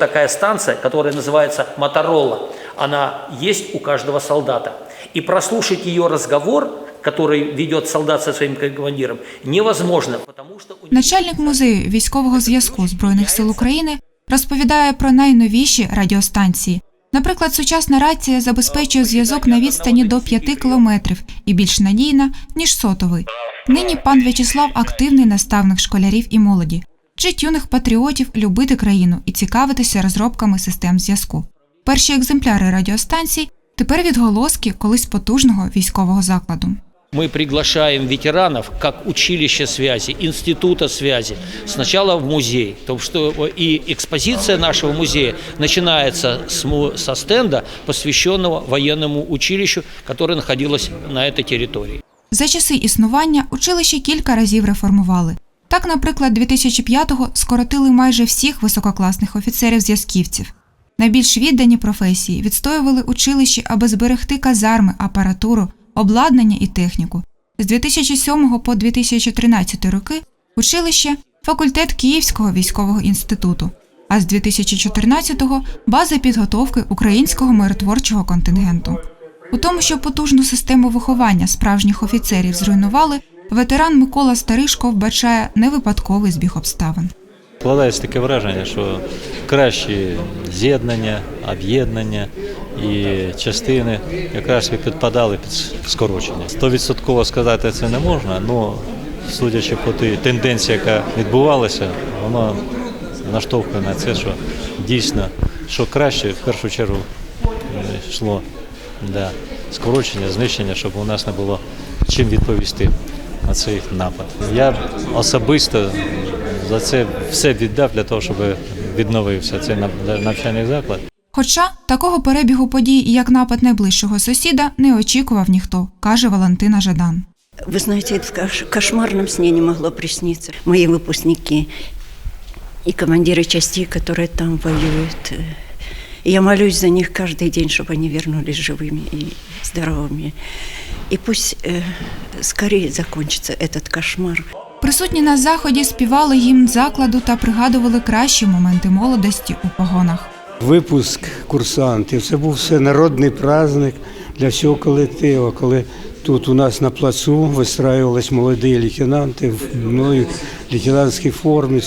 Такая станция, которая называется Моторола, она есть у каждого солдата. И прослушать ее разговор, который ведет солдат со своим командиром, невозможно, потому что... Начальник музею військового зв'язку Збройних сил України розповідає про найновіші радіостанції. Наприклад, сучасна рація забезпечує зв'язок на відстані до 5 кілометрів і більш надійна, ніж сотовий. Нині пан В'ячеслав активний наставник школярів і молоді Вчить юних патріотів любити країну і цікавитися розробками систем зв'язку. Перші екземпляри радіостанцій тепер відголоски колись потужного військового закладу. Мы приглашаем ветеранов как училище связи, института связи, сначала в музей. То, что и экспозиция нашего музея начинается с, му- со стенда, посвященного военному училищу, которое находилось на этой территории. За часи існування училище кілька разів реформували. Так, наприклад, 2005-го скоротили майже всіх висококласних офіцерів-зв'язківців. Найбільш віддані професії відстоювали училище, аби зберегти казарми, апаратуру, обладнання і техніку. З 2007 по 2013 роки училище факультет Київського військового інституту, а з 2014-го база підготовки українського миротворчого контингенту. У тому, що потужну систему виховання справжніх офіцерів зруйнували, ветеран Микола Старишко вбачає невипадковий збіг обставин. Складається таке враження, що кращі з'єднання, об'єднання і частини якраз і підпадали під скорочення. Стовідсотково сказати це не можна, але судячи по тій тенденції, яка відбувалася, воно наштовхує на це, що дійсно, що краще в першу чергу йшло да, скорочення, знищення, щоб у нас не було чим відповісти на цей напад. Я особисто за це все віддав для того, щоб відновився цей нав- навчальний заклад. Хоча такого перебігу подій, як напад найближчого сусіда, не очікував ніхто, каже Валентина Жадан. Вы знаете, это в кош- кошмарном сне не могло присниться. Мои выпускники и командиры частей, которые там воюют. э, Я молюсь за них каждый день, чтобы они вернулись живыми и здоровыми. И пусть э, скорее закончится этот кошмар. Присутні на заході співали гімн закладу та пригадували кращі моменти молодості у погонах. випуск курсантів. Це був всенародний праздник для всього колективу, коли тут у нас на плацу вистраювались молоді лейтенанти в ну, і лейтенантській формі.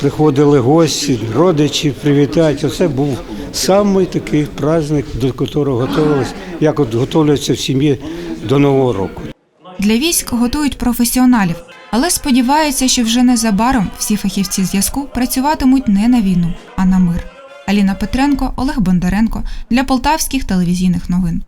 Приходили гості, родичі привітати. Оце був самий такий праздник, до якого готувалися, як от готуються в сім'ї до Нового року. Для військ готують професіоналів, але сподіваються, що вже незабаром всі фахівці зв'язку працюватимуть не на війну, а на мир. Аліна Петренко, Олег Бондаренко для полтавських телевізійних новин.